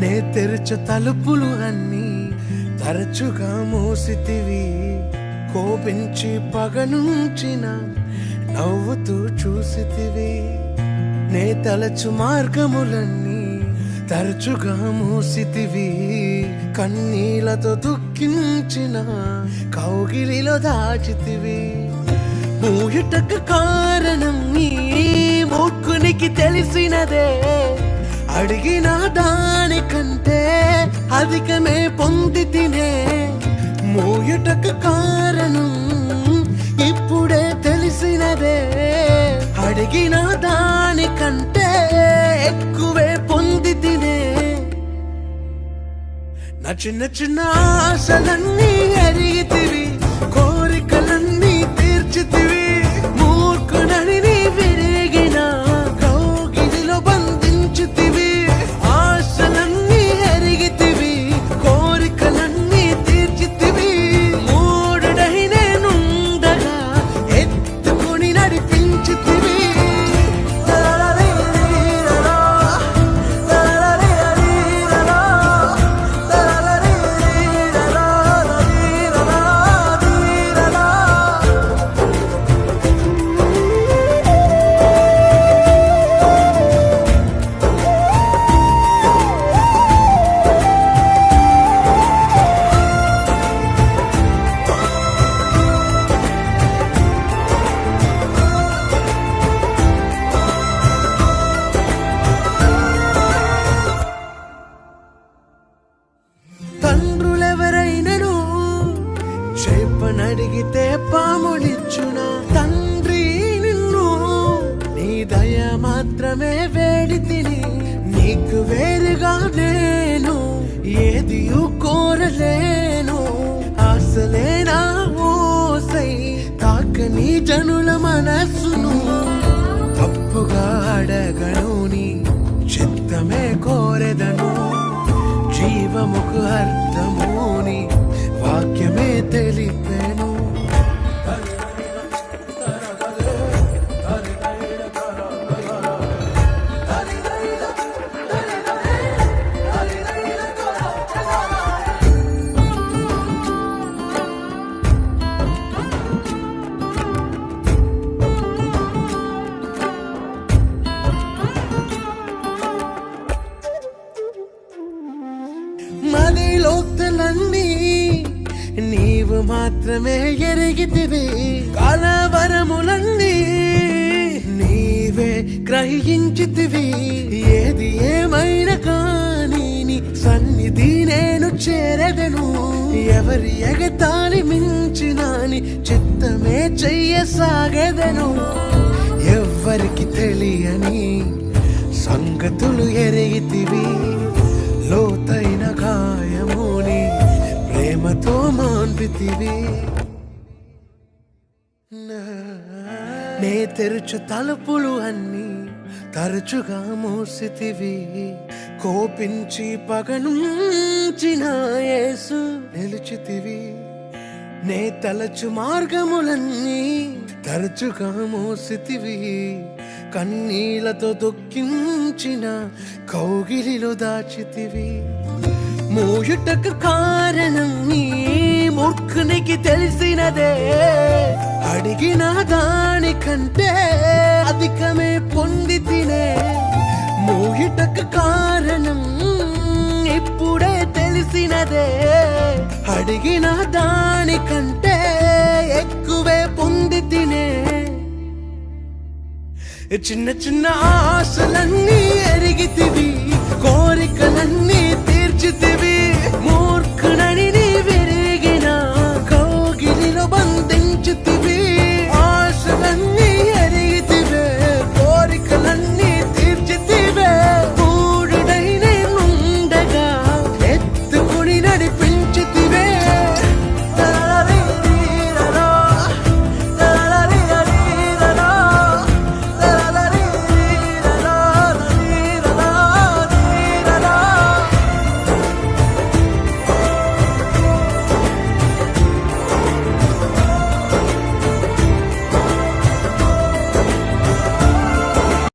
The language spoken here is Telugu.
నే తెరచ తలుపులు అన్నీ తరచుగా మోసితివి. కోపించి పగనుంచిన నవ్వుతూ చూసితివి. నే తలచు మార్గములన్నీ తరచుగా మూసితివి. కన్నీలతో దుఃఖించిన కౌగిలిలో దాచితివి. మూయుటకు కారణం నీ మూర్ఖునికి తెలిసినదే. అడిగిన దానికంటే అధికమే పొంది తినే మూయుటకు కారణం ఇప్పుడే తెలిసినదే. అడిగిన దానికంటే ఎక్కువే పొంది తినే నా చిన్న చిన్న ఆశలన్నీ ఎరిగితివి తండ్రులెవరైనను? చేపనడిగితే పాములిచ్చునా? తండ్రి నిన్ను. నీ దయ మాత్రమే వేడి తిని నీకు వేరుగా నేను ఏది కోరలేను. ఆశలేనా ఓసై తాకని జనుల మనస్సు జీవముకు అర్థముని వాక్యమే తెలిపే మదిలోక్తలన్నీ నీవు మాత్రమే ఎరిగితివి. కలవరములన్నీ నీవే గ్రహించితివి. ఏది ఏమైనా కానీ నీ సన్నిధి నేను చేరదను. ఎవరి ఎగతాళి మించినాని చిత్తమే చెయ్యసాగదను. ఎవ్వరికి తెలియని సంగతులు ఎరిగితివి. మాన్పితివి నే తెరుచు తలుపులు అన్నీ తరచుగా మూసితివి. కోపించి పగనుంచిన యేసు నిలిచితివి. నే తలచు మార్గములన్నీ తరచుగా మోసితివి. కన్నీళ్ళతో దుఃఖించిన కౌగిలిలో దాచితివి. మూయుటకు కారణం నీ మూర్ఖునికి తెలిసినదే. అడిగిన దానికంటే అధికమే పొంది తినే మోహిటకు కారణం ఇప్పుడే తెలిసినదే. అడిగిన దానికంటే ఎక్కువే పొంది తినే చిన్న చిన్న ఆశలన్నీ ఎరిగితివి కోరికలన్నీ తీర్చితివి మూర్ఖుడ